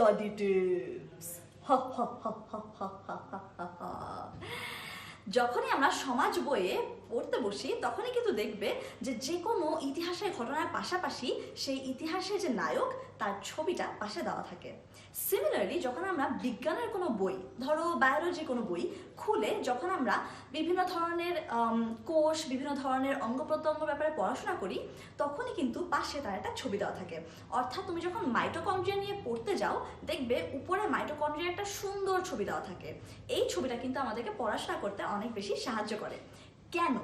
study Tips হা হা হা হা হা হা হা যখনই আমরা সমাজ বইয়ে পড়তে বসি, তখনই কিন্তু দেখবে যে যে কোনো ইতিহাসের ঘটনার পাশাপাশি সেই ইতিহাসের যে নায়ক, তার ছবিটা পাশে দেওয়া থাকে। সিমিলারলি যখন আমরা বিজ্ঞানের কোনো বই, ধরো বায়োলজি কোনো বই খুলে, যখন আমরা বিভিন্ন ধরনের কোষ, বিভিন্ন ধরনের অঙ্গ প্রত্যঙ্গ ব্যাপারে পড়াশোনা করি, তখনই কিন্তু পাশে তার একটা ছবি দেওয়া থাকে। অর্থাৎ তুমি যখন মাইটোকন্ড্রিয়া নিয়ে পড়তে যাও, দেখবে উপরে মাইটোকন্ড্রিয়ার একটা সুন্দর ছবি দেওয়া থাকে। এই ছবিটা কিন্তু আমাদেরকে পড়াশোনা করতে অনেক বেশি সাহায্য করে। কেন?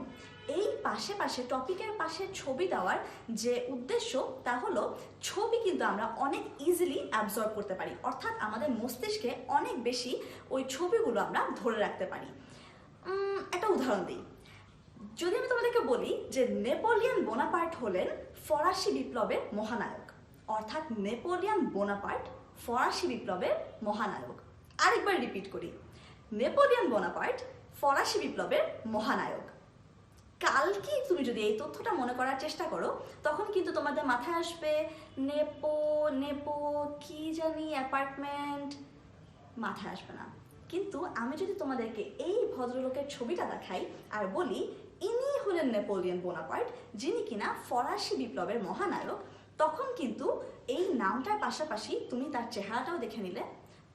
এই পাশে পাশে টপিকের পাশে ছবি দেওয়ার যে উদ্দেশ্য, তা হলো ছবি কিন্তু আমরা অনেক ইজিলি অ্যাবজর্ব করতে পারি। অর্থাৎ আমাদের মস্তিষ্কে অনেক বেশি ওই ছবিগুলো আমরা ধরে রাখতে পারি। একটা উদাহরণ দিই। যদি আমি তোমাদেরকে বলি যে নেপোলিয়ান বোনাপার্ট হলেন ফরাসি বিপ্লবের মহানায়ক। অর্থাৎ নেপোলিয়ান বোনাপার্ট ফরাসি বিপ্লবের মহানায়ক। আরেকবার রিপিট করি। নেপোলিয়ান বোনাপার্ট ফরাসি বিপ্লবের মহানায়ক। যদি এই তথ্যটা মনে করার চেষ্টা করো, তখন কিন্তু তোমাদের মাথায় আসবে, নেপো নেপো, কি জানি অ্যাপার্টমেন্ট মাথায় আসবে না। কিন্তু আমি যদি তোমাদেরকে এই ভদ্রলোকের ছবিটা দেখাই আর বলি, ইনি হলেন নেপোলিয়ন বোনাপার্ট, যিনি কিনা ফরাসি বিপ্লবের মহানায়ক, তখন কিন্তু এই নামটার পাশাপাশি তুমি তার চেহারাটাও দেখে নিলে।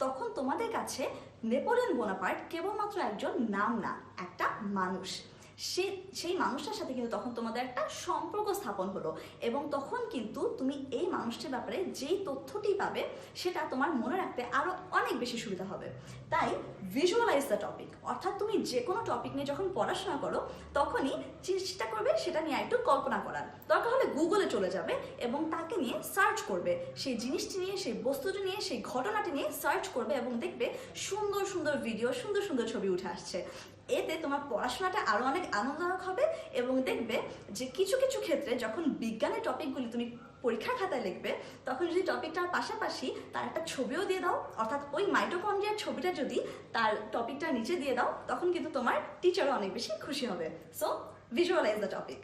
তখন তোমাদের কাছে নেপোলিয়ন বোনাপার্ট কেবলমাত্র একজন নাম না, একটা মানুষ। সে, সেই মানুষটার সাথে কিন্তু তখন তোমাদের একটা সম্পর্ক স্থাপন হলো এবং তখন কিন্তু তুমি এই মানুষটির ব্যাপারে যেই তথ্যটি পাবে সেটা তোমার মনে রাখতে আরও অনেক বেশি সুবিধা হবে। তাই ভিজুয়ালাইজ দ্য টপিক অর্থাৎ তুমি যে কোনো টপিক নিয়ে যখন পড়াশোনা করো, তখনই চেষ্টা করবে সেটা নিয়ে একটু কল্পনা করার। দরকার হলে গুগলে চলে যাবে এবং তাকে নিয়ে সার্চ করবে। সেই জিনিসটি নিয়ে, সেই বস্তুটি নিয়ে, সেই ঘটনাটি নিয়ে সার্চ করবে এবং দেখবে সুন্দর সুন্দর ভিডিও সুন্দর সুন্দর ছবি উঠে আসছে। এতে তোমার পড়াশোনাটা আরও অনেক আনন্দদায়ক হবে এবং দেখবে যে কিছু কিছু ক্ষেত্রে যখন বিজ্ঞানের টপিকগুলি তুমি পরীক্ষার খাতায় লিখবে, তখন যদি টপিকটার পাশাপাশি তার একটা ছবিও দিয়ে দাও, অর্থাৎ ওই মাইটোকন্ড্রিয়ার ছবিটা যদি তার টপিকটা নিচে দিয়ে দাও, তখন কিন্তু তোমার টিচারও অনেক বেশি খুশি হবে। So visualise the topic